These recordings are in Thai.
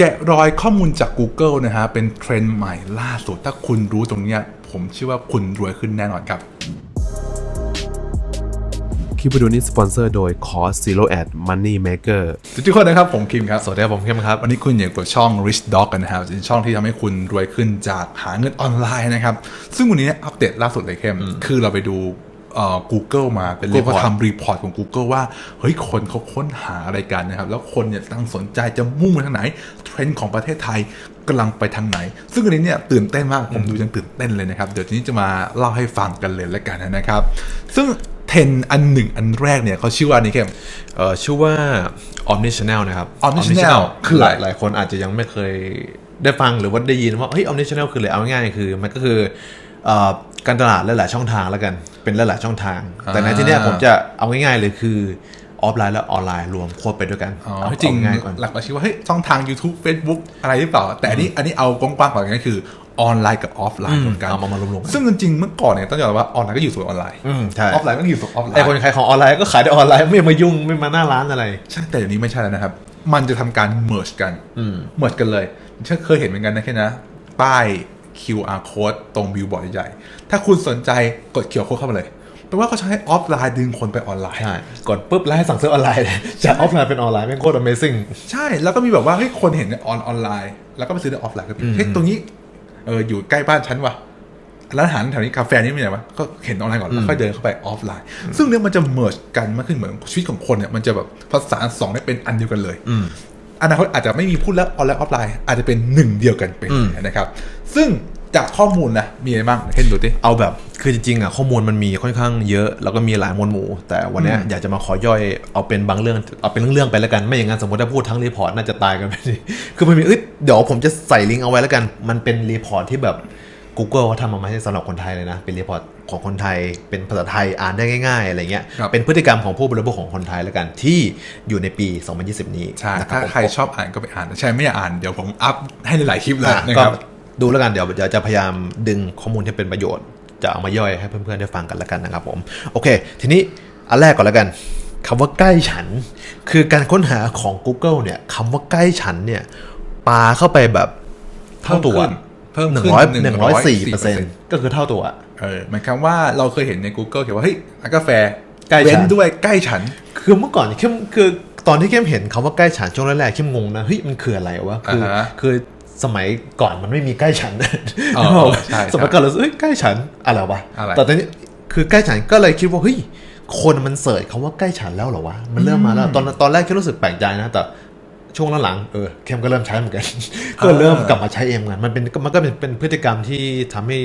แกะรอยข้อมูลจาก Google นะฮะ เป็นเทรนด์ใหม่ล่าสุด ถ้าคุณรู้ตรงเนี้ยผมเชื่อว่าคุณรวยขึ้นแน่นอนครับ คลิปวิดีโอนี้สปอนเซอร์โดย Cost Zero Ad Money Maker ทุกคนนะครับ ผมคิมครับ สวัสดีครับผมเข้มครับ วันนี้คุณอยู่กับช่อง Rich Dog กันนะครับเป็นช่องที่ทำให้คุณรวยขึ้นจากหาเงินออนไลน์นะครับ ซึ่งวันนี้เนี่ยอัปเดตล่าสุดเลยเข้ม คือเราไปดู เอ่อ Google มาเป็นเรียกว่า Report ทำรีพอร์ตของ Google ว่า เฮ้ย คนเขาค้นหาอะไรกันนะครับ แล้วคนเนี่ยตั้งสนใจจะมุ่งไปทางไหน เทรนด์ของประเทศไทยกำลังไปทางไหน ซึ่งอันนี้เนี่ยตื่นเต้นมาก ผมดูยังตื่นเต้นเลยนะครับ เดี๋ยวทีนี้จะมาเล่าให้ฟังกันเลยแล้วกันนะครับ ซึ่งเทรนด์อันหนึ่งอันแรกเนี่ยเขาชื่อว่าอันนี้เข้มเอ่อชื่อว่า Omni Channel นะครับ Omni Channel คืออะไรหลายหลายคนอาจจะยังไม่เคยได้ฟังหรือว่าได้ยินว่าเฮ้ย Omni Channel คืออะไรเอาง่ายๆคือมันก็คือเอ่อ การตลาดหลายๆช่องทางแล้วกัน เป็นหลายๆช่องทาง แต่ในที่เนี้ยผมจะเอาง่ายๆเลยคือออฟไลน์และออนไลน์รวมควบไปด้วยกันอ๋อเอาจริงเอาง่ายก่อนหลักเราคิดว่าเฮ้ยช่องทาง YouTube Facebook อะไรหรือเปล่า แต่อันนี้อันนี้เอากว้างๆกว่านั้นคือออนไลน์กับออฟไลน์รวมกันเอามามารวมๆกันซึ่งจริงๆเมื่อก่อนเนี่ยต้องยอมรับว่าออนไลน์ก็อยู่ส่วนออนไลน์อืมใช่ออฟไลน์ก็อยู่ส่วนออฟไลไอคนน์ขายของออนไลน์ก็ขายได้ออนไลน์ไม่มายุ่งไม่มาหน้าร้านอะไรใช่แต่เดี๋ยวนี้ไม่ใช่แล้วนะครับ มันจะทำการ merge กัน merge กันเลยฉันเคยเห็นเหมือนกันนะแค่นะป้าย QR code ตรงบิลบอร์ดใหญ่ๆถ้าคุณสนใจกด QR code เข้ามาเลยแปลว่าเขาใช้ออฟไลน์ดึงคนไปออนไลน์ใช่กดปุ๊บแล้วให้สั่งซื้อออนไลน์เลยจากออฟไลน์เป็นออนไลน์แม่งโคตร Amazing ใช่แล้วก็มีแบบว่าเฮ้ยคนเห็นในออนออนไลน์ แล้วก็ไปซื้อในออฟไลน์ก็มีเฮ้ยตรงนี้เอออยู่ใกล้บ้านฉันว่ะร้านอาหารแถวนี้กาแฟนี่มีอะไรวะก็เห็นออนไลน์ก่อนแล้วค่อยเดินเข้าไปออฟไลน์ ซึ่งเนี่ยมันจะเมิร์กันมากขึ้นเหมือนชีวิตของคนเนี่ยมันจะแบบภาษานสองได้เป็นอันเดียวกันเลย อนาคตอาจจะไม่มีพูดแล้วออนไลน์ออฟไลน์อาจจะเป็นหนึ่งเดียวกันเป็นนะครับ ซึ่งจากข้อมูลนะมีอะไรบ้างเห็นดูดิเอาแบบคือจริงๆอะข้อมูลมันมีค่อนข้างเยอะ แล้วก็มีหลายหมวดหมู่ แต่วันเนี้ยอยากจะมาขอย่อยเอาเป็นบางเรื่องเอาเป็นเรื่องๆไปแล้วกัน ไม่อย่างนั้นสมมติถ้าพูดทั้งรีพอร์ตน่าจะตายกันไปดิคือมันมีเอ้ยเดี๋ยวผมจะใส่ลิงก์เอาไว้แล้วกัน มันเป็นรีพอร์ตที่แบบ Google เขาทำมาให้สำหรับคนไทยเลยนะ เป็นรีพอร์ต ของคนไทย เป็นภาษาไทยอ่านได้ง่าย ๆ อะไรเงี้ยครับเป็นพฤติกรรมของผู้บริโภคของคนไทยแล้วกันที่อยู่ในปี 2020 นี้ใช่นะครัถ้าบผมใครชอบอ่านก็ไปอ่านใช่ไม่อยากอ่านเดี๋ยวผมอัพให้หลายๆคลิปเลยอะนะก็ครับดูแล้วกันเดี๋ยวเดี๋ยวจะพยายามดึงข้อมูลที่เป็นประโยชน์ จะเอามาย่อยให้เพื่อนๆได้ฟังกันแล้วกันนะครับผมโอเค ทีนี้อันแรกก่อนแล้วกันคำว่าใกล้ฉัน คือการค้นหาของ Google เนี่ยคำว่าใกล้ฉันเนี่ยปาเข้าไปแบบเท่าตัวเพิ่มหนึ่งขึ้นร้อยหหนึ่นึ่งงร้ร้ออยยสี่สี่เปเปออร์ร์เซ็เซ็นนต์ต์ก็คือเท่าตัว เออหมายความว่าเราเคยเห็นใน Google เขียนว่าเฮ้ยกาแฟใกล้ฉันเว้นด้วยใกล้ฉัน คือเมื่อก่อนเข้มคือตอนที่เข้มเห็นคำว่าใกล้ฉันช่วงแรกๆเข้มงงนะเฮ้ยมันคืออะไรวะคืออ่าฮะคือสมัยก่อนมันไม่มีใกล้ฉันอ๋อนึกออกไหมใช่สมัยก่อนเราเอ้ยใกล้ฉันอะไรวะอะไร แต่ตอนนี้คือใกล้ฉันก็เลยคิดว่าเฮ้ยคนมันเสิร์ชคำว่าใกล้ฉันแล้วเหรอวะมันเริ่มมาแล้วตอนตอนแรกแค่รู้สึกแปลกใจนะแต่ ช่วงหลังๆเออเข้มก็เริ่มใช้เหมือนกัน ก็เริ่มกลับมาใช้เองเหมือนกันมันเป็นมันก็เป็นเป็นพฤติกรรมที่ทำให้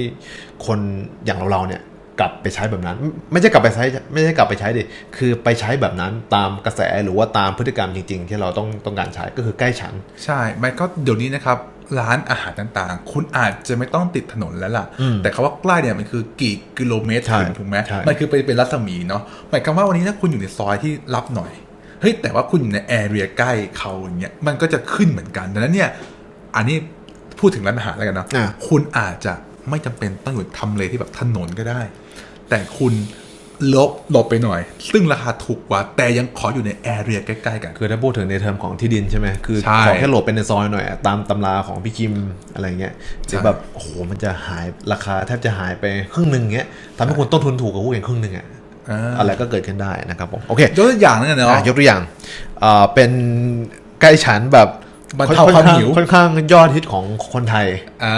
คนอย่างเราๆเนี่ยกลับไปใช้แบบนั้นไม่ไม่ใช่กลับไปใช้ไม่ใช่กลับไปใช้ดิคือไปใช้แบบนั้นตามกระแสหรือว่าตามพฤติกรรมจริง ๆ ที่เราต้องต้องการใช้ก็คือใกล้ฉัน ใช่มันก็เดี๋ยวนี้นะครับร้านอาหารต่างๆ คุณอาจจะไม่ต้องติดถนนแล้วล่ะ แต่คาว่าใกล้เนี่ยมันคือกี่กิโลเมตรใช่ถึงถูกไหมใช่มันคือไปเป็นรัศมีเนาะหมายความว่าวันนี้ถ้าคุณอยู่ในซอยที่รับหน่อย เฮ้ยแต่ว่าคุณอยู่ในแอเรียใกล้เขาอย่างเงี้ยมันก็จะขึ้นเหมือนกันดังนั้นเนี่ยอันนี้พูดถึงร้านอาหารแล้วกันเนาะอะคุณอาจจะไม่จำเป็นต้องอยู่ทำเลที่แบบถนนก็ได้ แต่คุณลบหลบไปหน่อย ซึ่งราคาถูกกว่า แต่ยังขออยู่ในแอเรียใกล้ๆกัน คือถ้าพูดถึงในเทอมของที่ดินใช่ไหมคือใช่ขอแค่โหลดเป็นในซอยหน่อยอะตามตำราของพี่คิมอะไรเงี้ยจะแบบโอ้โหมันจะหายราคาแทบจะหายไปครึ่งหนึ่งเงี้ยทำให้คุณต้นทุนถูกกว่าผู้อื่นครึ่งหนึ่งอะ อ่าอะไรก็เกิดขึ้นได้นะครับผมโอเคยกตัวอย่างนึงนะอะเนาะยกตัวอย่างอ่าเป็นใกล้ฉันแบบ บรรเทาค่อนความข้างหิว ค่อนข้างยอดฮิตของคนไทย อ่า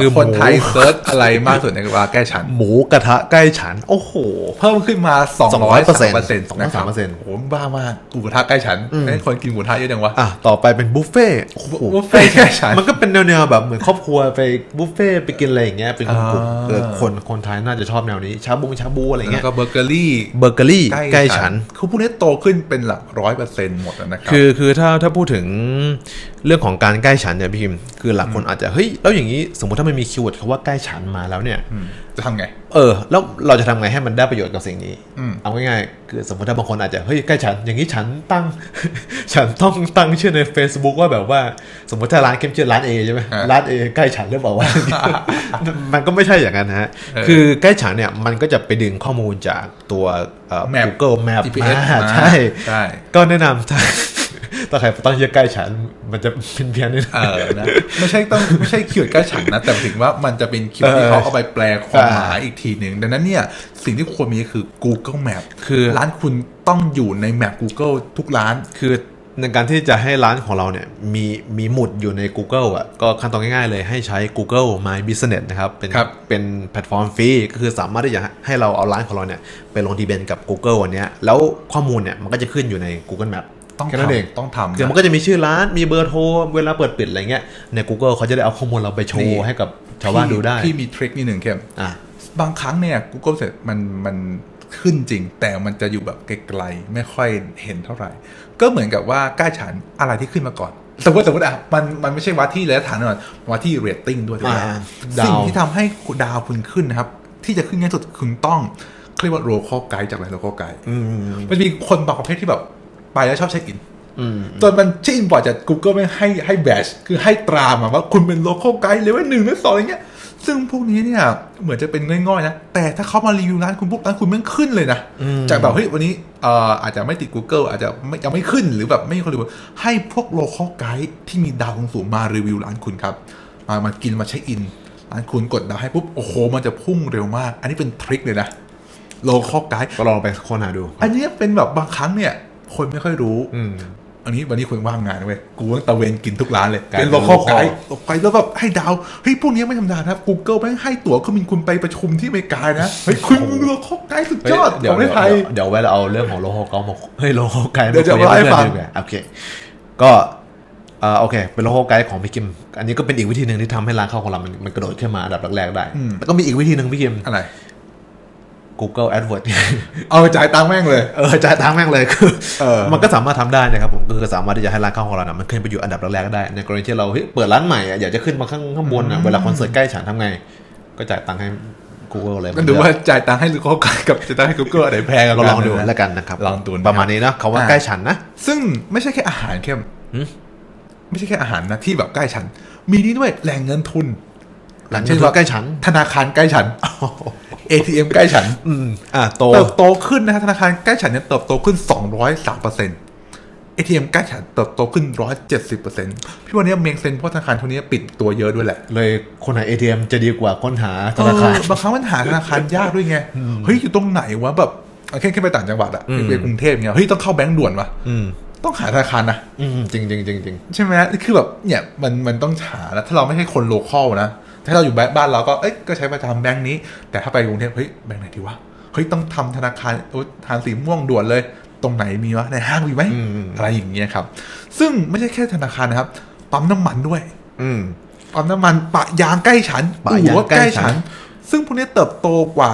คือคนไทยหมู เซิร์ชอะไรมากสุดในเวลาแก้ฉัน หมูกระทะใกล้ฉัน โอ้โห เพิ่มขึ้นมา 200 200% 200%นะครับ200%โอ้โหบ้ามากกูกระทะใกล้ฉันให้คนกินหมูกระทะเยอะจังวะ อะ ต่อไปเป็นบุฟเฟ่ต์โอ้โหบุฟเฟ่ต์ใกล้ฉัน มันก็เป็นแนวๆแบบเหมือนครอบครัวไปบุฟเฟ่ต์ไปกินอะไรอย่างเงี้ยเป็นกลุ่มอ่า ๆเออคนคนไทยน่าจะชอบแนวนี้ ชาบูชาบูอะไรแล้เงี้วยก็เบเกอรี่เบเกอรี่ใกล้ฉัน คือพวกนี้โตขึ้นเป็นหลักร้อยเปอร์เซ็นต์หมดแล้วนะครับ คือคือถ้าถ้าพูดถึง เรื่องของการใกล้ฉันเนี่ยพี่คิมคือหลักคนอาจจะเฮ้ยแล้วอย่างนี้สมมติถ้ามันมีคีย์เวิร์ดคำว่าใกล้ฉันมาแล้วเนี่ยมจะทำไง เออ แล้วเราจะทำไงให้มันได้ประโยชน์กับสิ่งนี้อืมเอาง่ายๆคือสมมติถ้าบางคนอาจจะ เฮ้ย ใกล้ฉัน อย่างนี้ฉันตั้ง ฉันต้องตั้งชื่อใน Facebook ว่าแบบว่า สมมติถ้าร้านเข้มชื่อร้าน A ใช่ไหมอ่าร้าน A ใกล้ฉันหรือเปล่าวะมันก็ไม่ใช่อย่างนั้นนะฮะเออคือใกล้ฉันเนี่ย มันก็จะไปดึงข้อมูลจากตัวเอ่อ Map Google Map GPS มามาใช่ใช่ก็แนะนำถ้าถ้าใครตั้งชื่อใกล้ฉัน มันจะเป็นเพี้ยนนิดเออนะไม่ใช่ต้องไม่ใช่คีย์เวิร์ดใกล้ฉันนะ แต่ถึงว่ามันจะเป็นคีย์เวิร์ดที่เออเขาเอาไปแปลความหมายอ่าอีกทีหนึ่งดังนั้นเนี่ยสิ่งที่ควรมีคือ Google Map คือร้านคุณต้องอยู่ในแมป Google ทุกร้านคือในการที่จะให้ร้านของเราเนี่ยมีมีหมุดอยู่ใน Google อะก็ขั้นตอนง่ายๆเลยให้ใช้ Google My Business นะครับเป็นครับเป็นแพลตฟอร์มฟรีก็คือสามารถที่จะให้เราเอาร้านของเราเนี่ยไปลงทะเบียนกับ Google อันเนี้ยแล้วข้อมูลเนี่ยมันก็จะขึ้นอยู่ใน Google Map ต้องแค่นั้นเองทำต้องทำคือมันก็จะมีชื่อร้านมีเบอร์โทร เวลาเปิดปิดอะไรเงี้ยใน Google เขาจะได้เอาข้อมูลเราไปโชนี่ว์ให้กับ ชาวบ้านดูได้พี่มีทริคนิดหนึ่งเข้มอะบางครั้งเนี่ย Google เสร็จมันมันขึ้นจริง แต่มันจะอยู่แบบไกลๆไม่ค่อยเห็นเท่าไหร่ ก็เหมือนกับว่าใกล้ฉันอะไรที่ขึ้นมาก่อน สมมติสมมติอะมันมันไม่ใช่วัดที่ระยะฐานก่อนวัดที่เรตติ้งด้วยถูกไหมอ่าสิ่งดาวที่ทำให้ดาวคุณขึ้นนะครับ ที่จะขึ้นง่ายสุดคุณต้องเขาเรียกว่าโลคอลไกด์จากอะไรโลคอลไกด์อืมมันจะมีคนบางประเภทที่แบบไปแล้วชอบเช็คอินอืม จนมันเช็คอินบ่อยจาก Google ไม่ให้ให้แบชคือให้ตรามาว่าคุณเป็นโล c a l ไกด์เลเวลหนึ่งเลเวลสองอะไรเงี้ย ซึ่งพวกนี้เนี่ยเหมือนจะเป็นง่อยๆนะ แต่ถ้าเขามารีวิวร้านคุณปุ๊บร้านคุณแมันขึ้นเลยนะอืมจากแบบเฮ้ยวันนี้เอ่ออาจจะไม่ติด Google อาจจะไม่ยังไม่ขึ้นหรือแบบไม่มีคนรีวิวให้พวกโล c a l ไกด์ที่มีดาวสูงๆมารีวิวร้านคุณครับ มามากินมาเช็คอินร้านคุณกดดาวให้ปุ๊บโอ้โหมันจะพุ่งเร็วมาก อันนี้เป็นทริคเลยนะโล c a l ไกด์ก็ลองไปค้นหาดู อันเนี้ยเป็นแบบบางครั้งเนี่ยคนไม่ค่อยรู้ อืมอันนี้วันนี้คุณว่างงานเว้ยกูต้องตะเวนกินทุกร้านเลยกลายเป็นเป็นโลคอล local ไกด์ไกด์แล้วแบบให้ดาวเฮ้ยพวกนี้ไม่ธรรมดานะครับ Google ไม่งให้ตั๋วเครื่องบินคุณไปประชุมที่อเมริกานะเฮ้ยคุณโลคอลไกด์สุดเฮ้ยยอดเดี๋ขยวองประเดี๋เทยวศไทยเดี๋ยวไว้เราเอาเรื่องของโลโก้เกามาเฮ้ยโลโก้ไกด์เดี๋ยวจะคุมาให้ฟังเพื่อนๆดีกว่าโอเค ก็อ่าโอเค เป็นโลโก้ไกด์ของพี่คิม อันนี้ก็เป็นอีกวิธีหนึ่งที่ทำให้ร้านข้าวของเรามันมันกระโดดขึ้นมาอันดับแรกๆได้อืมแล้วก็มีอีกวิธีหนึ่งพี่คิมอะไร Google AdWords เอาไปจ่ายตังค์แม่งเลย เออจ่ายตังค์แม่งเลยคือเออมันก็สามารถทำได้นะครับผมก็คือสามารถที่จะให้ร้านข้าวของเรานะมันขึ้นไปอยู่อันดับแรกๆได้ ในกรณีที่เราเฮ้ยเปิดร้านใหม่อะอยากจะขึ้นมาข้างข้างบนอะเวลาคอนเสิร์ตใกล้ฉันทำไง ก็จ่ายตังค์ให้ Google เลยก็ดูว่าจ่ายตังค์ให้โลคอลไกด์กับจ่ายตังค์ให้ Google อะไรแพงกันเราลองดูนะแล้วกันนะครับลองดูนะครับประมาณนี้นะคำว่าอ่าใกล้ฉันนะซึ่งไม่ใช่แค่อาหารเข้มหืมไม่ใช่แค่อาหารนะที่แบบใกล้ฉัน มีนี่ด้วยแหล่งเงินทุนหลังจากที่ใกล้ฉัน ธนาคารใกล้ฉัน ATM ใกล้ฉัน อืมอ่าโตเติบโตขึ้นนะฮะธนาคารใกล้ฉันเนี่ยเติบโตขึ้น203เปอร์เซ็นต์ ATM ใกล้ฉันเติบโตขึ้น170เปอร์เซ็นต์พี่วันนี้เมงเซนเพราะธนาคารทุกนี้ปิดตัวเยอะด้วยแหละ เลยคนหา ATM จะดีกว่าค้นหาธนาคารเออบางครั้งมันหาธนาคารยากด้วยไง เฮ้ย อยู่ตรงไหนวะแบบเอาแค่แค่ไปต่างจังหวัดอะอืมไปกรุงเทพเงี้ยเฮ้ย ต้องเข้าแบงก์ด่วนวะอืมต้องหาธนาคารนะอืมจริงจริงจริงจริงใช่ไหมคือแบบเนี่ยมันมันต้องหาแล้วถ้าเราไม่ใช่คนโลคอลนะ ถ้าเราอยู่บ้านเราก็เอ้ยก็ใช้ประจำแบงก์นี้ แต่ถ้าไปกรุงเทพเฮ้ยแบงก์ไหนดีวะเฮ้ยต้องทำธนาคารโอ้ทานสีม่วงด่วนเลย ตรงไหนมีวะในห้างมีไหมอืมอืมอะไรอย่างเงี้ยครับ ซึ่งไม่ใช่แค่ธนาคารนะครับปั๊มน้ำมันด้วย อืมปั๊มน้ำมันปะยางใกล้ฉันปะยางอู่รถใกล้ฉัน ซึ่งพวกนี้เติบโตกว่า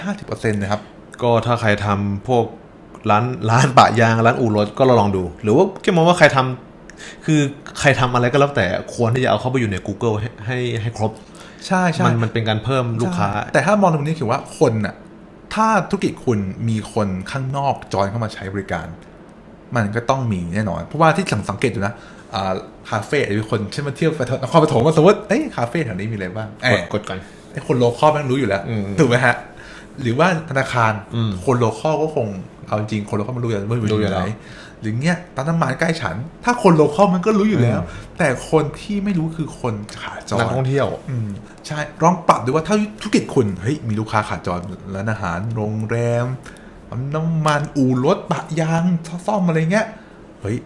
150%นะครับ ก็ถ้าใครทำพวกร้านร้านปะยางร้านอู่รถก็เราลองดู หรือว่าแค่มองว่าใครทำคือใครทำอะไรก็แล้วแต่ควรที่จะเอาเข้าไปอยู่ใน Google ให้ให้ให้ครบ ใช่ใช่มันมันเป็นการเพิ่มลูกค้าใช่แต่ถ้ามองตรงนี้คือว่าคนน่ะถ้าธุรกิจคุณมีคนข้างนอกจอยเข้ามาใช้บริการ มันก็ต้องมีแน่นอน เพราะว่าที่สังสังเกตอยู่นะอ่าคาเฟ่หรือคนเช่นมาเที่ยวไปนครปฐมมาสมมติเอ้ยคาเฟ่แถวนี้มีอะไรบ้างกเอ้ดยกดก่อนไอ้คนโลคอลแม่งรู้อยู่แล้วอืมถูกไหมฮะ หรือว่าธนาคารอืมคนโลคอลก็คงเอาจริงคนโลคอลมันรู้อยู่แล้วว่ามันรู้ออยู่ยู่แล้ไหน วหรือเงี้ยตามน้ำมันใกล้ฉัน ถ้าคนโลคอลมันก็รู้อยู่แล้วอืมแต่คนที่ไม่รู้คือคนขาจรนักท่องเที่ยว อืมใช่ลองปรับดูว่าถ้าธุรกิจคุณเฮ้ยมีลูกค้าขาจรร้านอาหารโรงแรมปั๊มน้ำมันอู่รถปะยางซ่อมอะไรเงี้ยเฮ้ย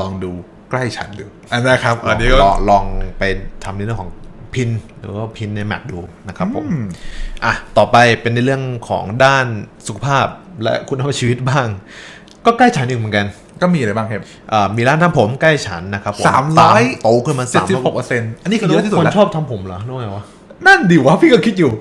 ลองดูใกล้ฉันดูอันนะครับอันนี้ก็ลองลองไปทำในเรื่องของพินหรือว่าพินในแมปดูนะครับผมอืมอะต่อไปเป็นในเรื่องของด้านสุขภาพและคุณภาพชีวิตบ้าง ก็ใกล้ฉันอีกเหมือนกันก็มีอะไรบ้างครับอ่ามีร้านทำผมใกล้ฉันนะครับผมสามร้อยตโตขึ้นมาเจ็ดสามสิบหกเปอร์เซ็นต์อันนี้คือเยอะที่สุดคนแล้วชอบทำผมเหรอนึกไงวะนั่นดิวะพี่ก็คิดอยู่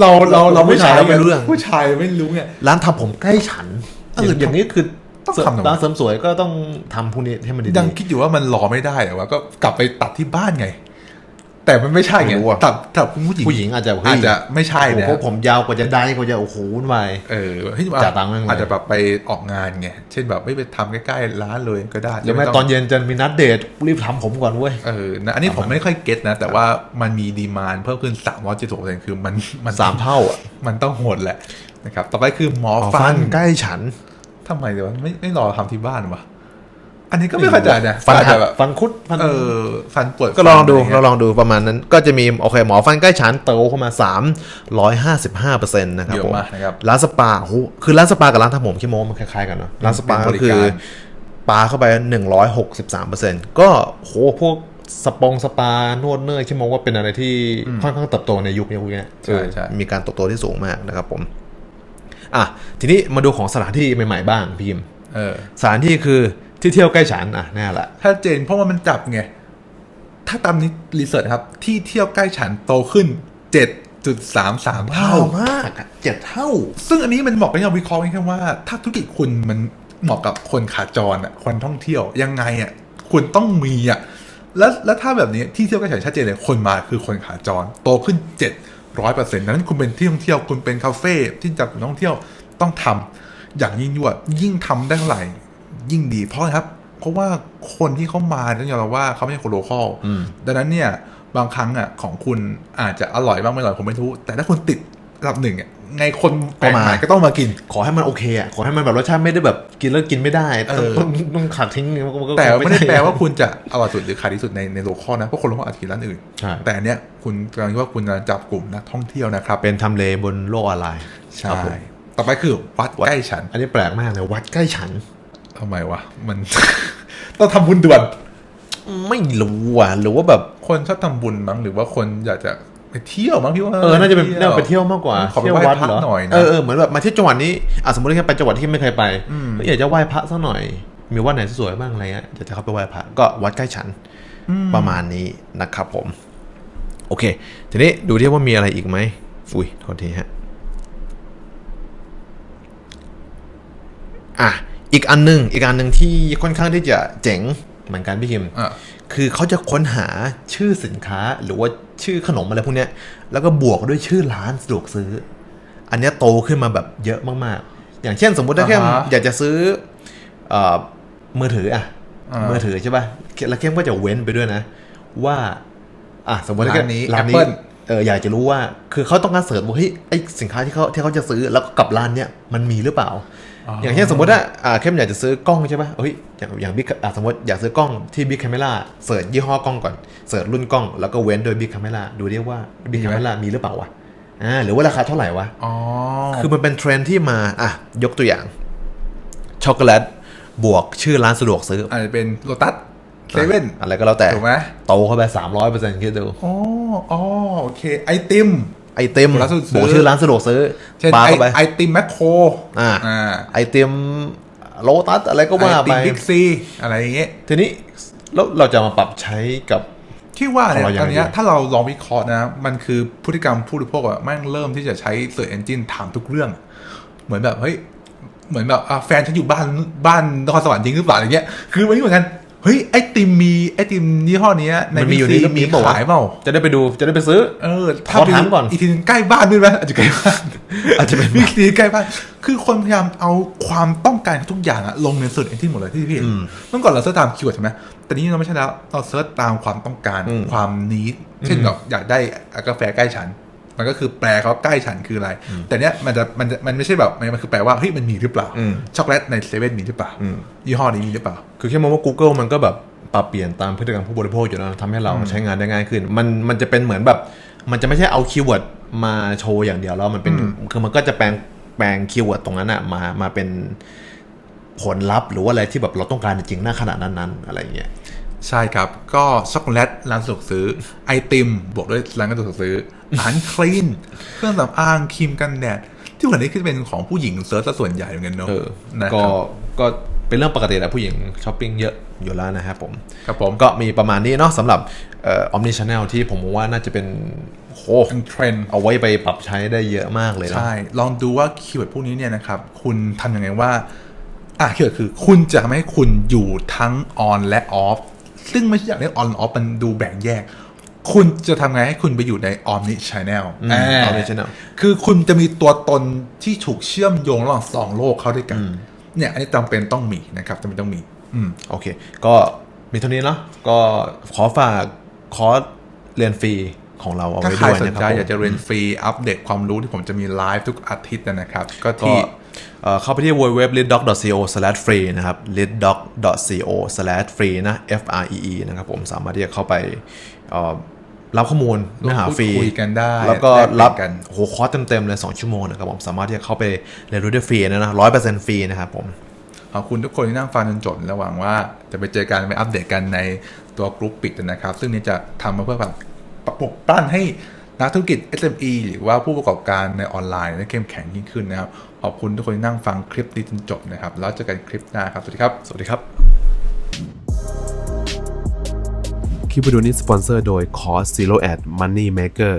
เราเราเราไม่ผู้ชายเราไม่รู้เรื่องผู้ชายไม่รู้ไงร้านทำผมใกล้ฉันเอออย่างอย่างนี้คือต้องทำหน่อยร้านเสริมสวยก็ต้องทำพวกนี้ให้มันดียังคิดอยู่ว่ามันรอไม่ได้เหรอวะก็กลับไปตัดที่บ้านไง แต่มันไม่ใช่ไงไม่รู้อะ ตัดตัดคุณผู้หญิงผู้หญิงอาจจะเฮ้ยอาจจะไม่ใช่โอ้นะโหผมยาวกว่าจะได้กว่าจะโอ้โหวุ่นวาย เออเฮ้ยจ่ายตังค์แม่งเลย อาจจะแบบไปออกงานไงเช่นแบบไม่ไปทำใกล้ๆร้านเลยก็ได้หรือแม้จะตอนเย็นจะมีนัดเดทรีบทำผมก่อนเว้ย เออนะอันนี้ผมไม่ค่อยเก็ตนะ แต่ว่ามันมีดีมานเพิ่มขึ้นสามร้อยเจ็ดสิบเปอร์เซ็นต์คือมันมันสามเท่าอะมันต้องโหดแหละนะครับต่อไปคือหมอหมอฟัฟันนใกล้ฉัน ทำไมเดี๋ยวะไม่ไม่รอทำที่บ้านวะ อันนี้ก็ไม่เข้าใจนะฟันอาจหัจะกแบบฟันคุดฟันเออฟันปวดก็ลองดูฟันะไรเราเงี้ยลองดูประมาณนั้น ก็จะมีโอเคหมอฟันใกล้ฉันเติเข้ามา 355เปอร์เซ็นต์นะครับเยผอะมมากนะครับร้านสปาโอ้โหคือร้านสปากับร้านทำผมขี้โม้มันคล้ายๆกันเนาะร้านสปาเป็นบก็ริคือการปาเข้าไป 163เปอร์เซ็นต์ก็โหพวกสปงสปานวดเนยขี้โม้ว่าเป็นอะไรที่ค่อนข้างเติบโตในยุคนี้พวกเนี้ยใช่ใช่มีการเติบโตที่สูงมากนะครับผม อะ ทีนี้มาดูของสถานที่ใหม่ ๆ บ้างพี่ยิมเออสถานที่คือ ที่เที่ยวใกล้ฉันอะแน่ละถ้าเจนเพราะว่ามันจับไง ถ้าตามนี้รีเสิร์ชครับ ที่เที่ยวใกล้ฉันโตขึ้น7.33เท่ามากอะเจ็ดเท่า ซึ่งอันนี้มันเหมาะกับเราวิเคราะห์แค่ว่า ถ้าธุรกิจคุณมันเหมาะกับคนขาจรอะคนท่องเที่ยวยังไงอะคุณต้องมีอะแล้วแล้วถ้าแบบนี้ที่เที่ยวใกล้ฉันชัดเจนเลยคนมาคือคนขาจร โตขึ้น700เปอร์เซ็นต์นั้นคุณเป็นที่ท่องเที่ยวคุณเป็นคาเฟ่ที่จับนักท่องเที่ยวต้องทำอย่างยิ่งยวดยิ่งทำได้เท่าไหร่ ยิ่งดีเพราะอะไรครับ เพราะว่าคนที่เขามาต้องยอมรับว่าเขาไม่ใช่คนโลคอลอืมดังนั้นเนี่ยบางครั้งอะของคุณอาจจะอร่อยบ้างไม่อร่อยผมไม่รู้ แต่ถ้าคุณติดระดับหนึ่งอะไงคนแปลกใหม่ก็ต้องมากิน ขอให้มันโอเคอะขอให้มันแบบรสชาติไม่ได้แบบกินแล้วกินไม่ได้เออต้องต้องต้องขาดทิ้งมันก็แต่ไม่ได้ใช่แปลว่าคุณจะอร่อยสุดหรือขายที่สุดในในโลคอลนะเพราะคนโลคอลอาจจะกินร้านอื่นใช่แต่อันเนี้ยคุณกำลังคิดว่าคุณกำลังจับกลุ่มนักท่องเที่ยวนะครับ เป็นทำเลบนโลกออนไลน์ใช่ครับผมต่อไปคือวัดใกล้ฉัน อันนี้แปลกมากเลยวัดใกล้ฉัน ทำไมวะ มัน ต้องทำบุญด่วน ไม่รู้อะหรือว่าแบบคนชอบทำบุญมั้งหรือว่าคนอยากจะไปเที่ยวมั้งพี่ว่าเออน่าจะเป็นน่าจะไปเที่ยวมากกว่าขอไปเที่ยวไหว้วัดพระเหรอหน่อยนะเออเออเหมือนแบบมาเที่ยวจังหวัดนี้อะสมมติแค่ไปจังหวัดที่ไม่เคยไปอืมก็อยากจะไหว้พระสักหน่อย มีวัดไหนสวยๆบ้างอะไรเงี้ยอยากจะเข้าไปไหว้พระก็วัดใกล้ฉันประมาณนี้นะครับผม โอเค ทีนี้ดูที่ว่ามีอะไรอีกไหมอุ้ยโทษทีฮะอะ อีกอันหนึ่งอีกอันหนึ่งที่ค่อนข้างที่จะเจ๋งเหมือนกันพี่คิมอะ คือเขาจะค้นหาชื่อสินค้าหรือว่าชื่อขนมอะไรพวกเนี้ย แล้วก็บวกด้วยชื่อร้านสะดวกซื้อ อันเนี้ยโตขึ้นมาแบบเยอะมากๆ อย่างเช่นสมมุติถ้าแค่อ่าฮะอยากจะซื้อเอ่อมือถืออะอ่ามืมือถือใช่ป่ะแล้วเข้มก็จะเว้นไปด้วยนะ ว่าอะสมมติถ้าร้านนี้ร้านนี้ Apple เอออยากจะรู้ว่าคือเขาต้องการเสิร์ชว่าเฮ้ยไอสินค้าที่เขาที่เขาจะซื้อแล้วก็กับร้านเนี้ยมันมีหรือเปล่า อ๋อออย่างเช่นสมมติว่าอ่าเข้มอยากจะซื้อกล้องใช่ป่ะเฮ้ยอย่างอย่างบิ๊กอะสมมติอยากซื้อกล้องที่บิ๊กแคมเมล่าเสิร์ชยี่ห้อกล้องก่อนเสิร์ชรุ่นกล้องแล้วก็เว้นโดยบิ๊กแคมเมล่าดูดิว่าบิ๊กแคมเมล่ามีหรือเปล่าวะอ่าหรือว่าราคาเท่าไหร่วะอ๋อคือมันเป็นเทรนด์ที่มาอะยกตัวอย่างช็อกโกแลตบวกชื่อร้านสะดวกซื้ออาจจะเป็นโลตัสเซเว่นอะไรก็แล้วแต่ถูกไหมโตเข้าไปสามร้อยเปอร์เซ็นต์คิดดูอ๋ออ๋อโอเค ไอติม ไอเต็มร้านสะดวกซื้อบวกชื่อร้านสะดวกซื้อเช่นปาไอเข้าไปไอติมแมคโครอ่าอ่าไอเต็มโลตัสอะไรก็ว่าไอติไป มบิ๊กซีอะไรอย่างเงี้ย ทีนี้แล้วเราจะมาปรับใช้กับ ที่ว่าเนี่ยของเรายังตอนเนี้ยไงดี ถ้าเราลองวิเคราะห์นะ มันคือพฤติกรรมผู้บริโภคอะแม่งเริ่มที่จะใช้เสิร์ชเอนจินถามทุกเรื่อง เหมือนแบบเฮ้ยเหมือนแบบอะแฟนฉันอยู่บ้านบ้านนครสวรรค์จริงหรือเปล่าอะไรเงี้ยคือวันนี้เหมือนกัน เฮ้ยไอติมมีไอติมยี่ห้อเนี้ยในมันมีอยู่บิ๊กซีในมีนี้เปล่าวะขายเปล่าจะได้ไปดูจะได้ไปซื้อ เออขอถามก่อนอีกทีนึงใกล้บ้านด้วยไหมอาจจะใกล้บ้านอาจจะเป็นบิ๊กซีใกล้บ้านคือคนพยายามเอาความต้องการทุกอย่างอะลงในเสิร์ชเอนจินหมดเลยที่พี่เห็นอืมเมื่อก่อนเราเสิร์ชตามคีย์เวิร์ดใช่ไหมแต่นี้เราไม่ใช่แล้วเราเสิร์ชตามความต้องการอืมความนิดเช่นแบบอยากได้กาแฟใกล้ฉัน มันก็คือแปลเขาใกล้ฉันคืออะไร แต่เนี้ยมันจะมันจะมันไม่ใช่แบบมันมันคือแปลว่าเฮ้ยมันมีหรือเปล่าอืมช็อกโกแลตในเซเว่นมีหรือเปล่าอืมยี่ห้อนี้มีหรือเปล่า คือแค่มองว่า Google มันก็แบบปรับเปลี่ยนตามพฤติกรรมผู้บริโภคอยู่แล้วทำให้เราใช้งานได้ง่ายขึ้น มันมันจะเป็นเหมือนแบบ มันจะไม่ใช่เอาคีย์เวิร์ดมาโชว์อย่างเดียวแล้วมันเป็นอืมคือมันก็จะแปลงแปลงคีย์เวิร์ดตรงนั้นอะมามาเป็นผลลัพธ์หรือว่าอะไรที่แบบเราต้องการจริงๆหน้าขณะนั้นๆอะไรอย่างเงี้ย ใช่ครับ ก็ช็อกโกแลตร้านสะดวกซื้อ ไอติม บวกด้วยร้านสะดวกซื้ออาหารคลีน เครื่องสำอางครีมกันแดด ที่วันนี้คือเป็นของผู้หญิงเซิร์ชซะส่วนใหญ่เหมือนกันเนอะเออนะคก็รับก็เป็นเรื่องปกติแหละผู้หญิงช้อปปิ้งเยอะอยู่แล้วนะครับผม ครับผมก็มีประมาณนี้เนาะสำหรับเอ่อ omni channel ที่ผมมองว่าน่าจะเป็นโหเป็นเทรนด์เอาไว้ไปปรับใช้ได้เยอะมากเลยเนาะใช่ ลองดูว่าคีย์เวิร์ดพวกนี้เนี่ยนะครับคุณทำยังไงว่าอะคีย์เวิร์ดคือคุณจะทำให้คุณอยู่ทั้งออนและออฟ ซึ่งไม่ใช่อย่างนี้ออนออฟมันดูแบ่งแยก คุณจะทำไงให้คุณไปอยู่ใน Omni Channel อืม Omni Channel คือคุณจะมีตัวตนที่ถูกเชื่อมโยงระหว่างสองโลกเข้าด้วยกันอืมเนี่ยอันนี้จำเป็นต้องมีนะครับจำเป็นต้องมีอืมโอเค ก็มีเท่านี้เนาะก็ขอฝากคอร์สเรียนฟรีของเราเอาถ้าไว้ใครด้วยสนนะคใจรับอยากจะผมเรียนฟรี อัปเดตความรู้ที่ผมจะมีไลฟ์ทุกอาทิตย์นะครับ ก็ก็ที่ เอ่อเข้าไปที่ www.leaddoc.co/free นะครับ leaddoc.co/free นะ F R E E นะครับผมสามารถที่จะเข้าไปเอ่อรับข้อมูลเนื้อหาฟรีพูดคุยกันได้ แล้วก็แลกเปลี่ยนรับกันโหคอร์สเต็มๆเลย 2 ชั่วโมงนะครับผมสามารถที่จะเข้าไปเรียนรู้ได้ฟรีนะนะร้อยเปอร์เซ็นต์ฟรีนะครับผมขอบคุณทุกคนที่นั่งฟังจนจบและหวังว่าจะไปเจอกันไปอัปเดตกันในตัวกรุ๊ปปิดนะครับ ซึ่งนี้จะทำมาเพื่อแบบปลุกปั้นให้นักธุรกิจ SME หรือว่าผู้ประกอบการในออนไลน์ได้เข้มแข็งยิ่งขึ้นนะครับ ขอบคุณทุกคนที่นั่งฟังคลิปนี้จนจบนะครับ แล้วเจอกันคลิปหน้าครับ สวัสดีครับ สวัสดีครับ คลิปวิดีโอนี้สปอนเซอร์โดย Cost Zero Ad Money Maker